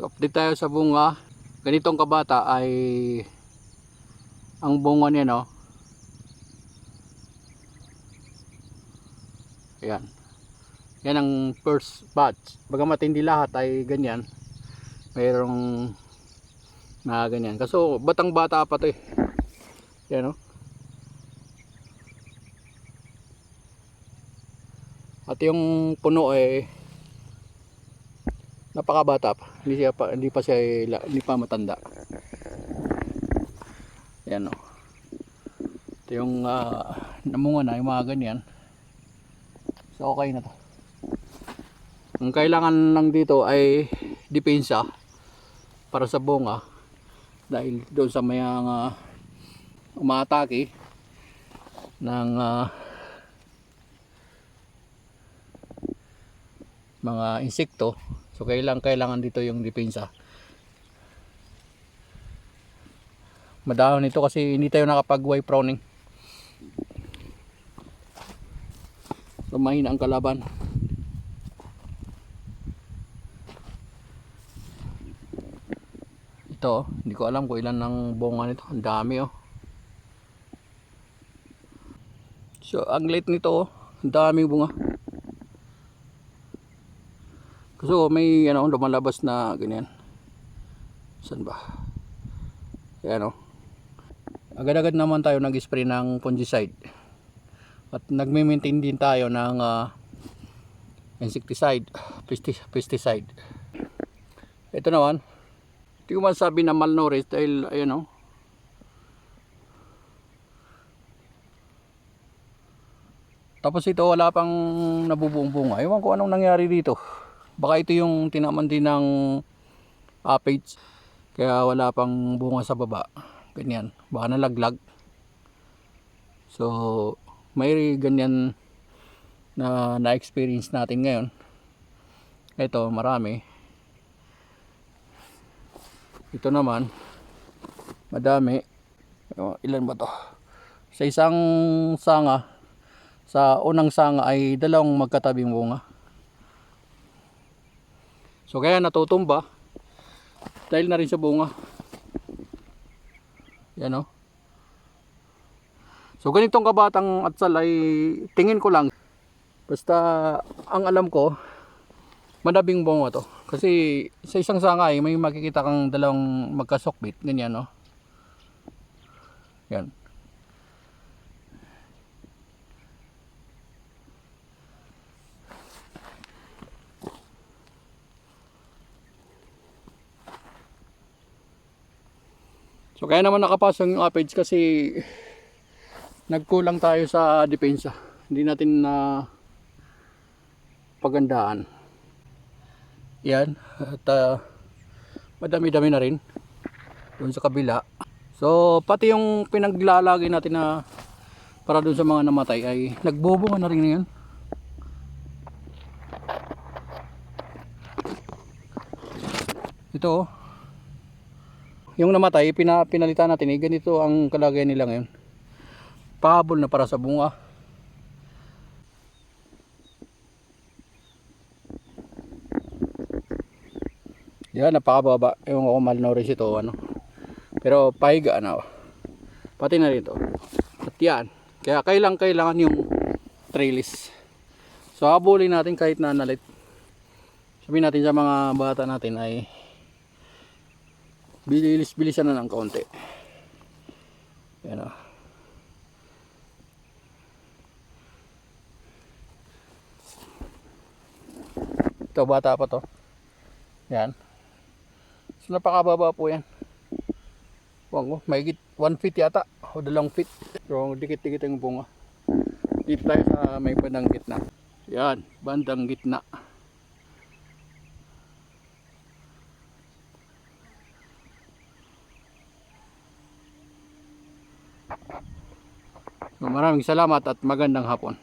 Dito tayo sa bunga. Ganitong kabata ay ang bunga niya no. Ayan. Yan ang first batch. Bagamat hindi lahat ay ganyan. Mayroong na ganyan. Kaso batang bata pa to eh. Yan no. At yung puno ay napakabata pa. Hindi siya pa hindi pa siya hindi pa matanda. Yan o. Ito yung ah, namunga na yung mga ganyan. So okay na to. Ang kailangan lang dito ay depensa para sa bunga dahil doon sa may uh, umaatake ng ah, mga insekto so kailangan kailangan dito yung depensa. Madahon ito kasi hindi tayo nakapag wipe prowning so mahina ang kalaban. Ito oh, hindi ko alam kung ilan ng bunga nito. Ang dami oh. So ang late nito oh. Ang daming bunga oh, may ano, lumalabas na ganyan. Saan ba? Ayan o. Agad-agad naman tayo nag-spray ng fungicide. At nagme-maintain din tayo ng ah, insecticide, pesti- pesticide. Ito naman, hindi ko masabi na malnourished dahil ayan o. Tapos ito wala pang nabubuong bunga. Ewan ko anong nangyari dito. Baka ito yung tinaman din ng aphids. Kaya wala pang bunga sa baba. Ganyan. Baka nalaglag. So, may ganyan na na-experience natin ngayon. Ito, marami. Ito naman, madami. Ilan ba to? Sa isang sanga, sa unang sanga ay dalawang magkatabing bunga. So kaya natutumba dahil na rin sa bunga. Yan o. So ganitong kabatang atsal ay tingin ko lang. Basta ang alam ko, madabing bunga to. Kasi sa isang sanga ay may makikita kang dalawang magkasokbit. Ganyan no. Yan. So kaya naman nakapasok yung aphids kasi nagkulang tayo sa depensa. Hindi natin na pagandaan. Yan. At ah, madami-dami na rin. Doon sa kabila. So pati yung pinaglalagay natin na para doon sa mga namatay ay nagbubunga na rin yan. Ito oh yung namatay, pina, pinalitan natin, eh, ganito ang kalagayan nila ngayon. Pahabol na para sa bunga. Yan, napakababa. Ewan ko malnourished ito, ano. Pero pahiga na. oh. Pati na rito. At yan. Kaya kailang kailangan yung trellis. So habulin natin kahit na nalit. Sabihin natin sa mga bata natin ay bilis-bilisan na ng kaunti. Yan o. Ito bata pa to. Yan. So napakababa po yan. Wag mo, may 1 feet yata. O dalawang feet. So dikit-dikit yung bunga. Dito tayo sa may bandang gitna. Yan, bandang gitna. So, maraming salamat at magandang hapon.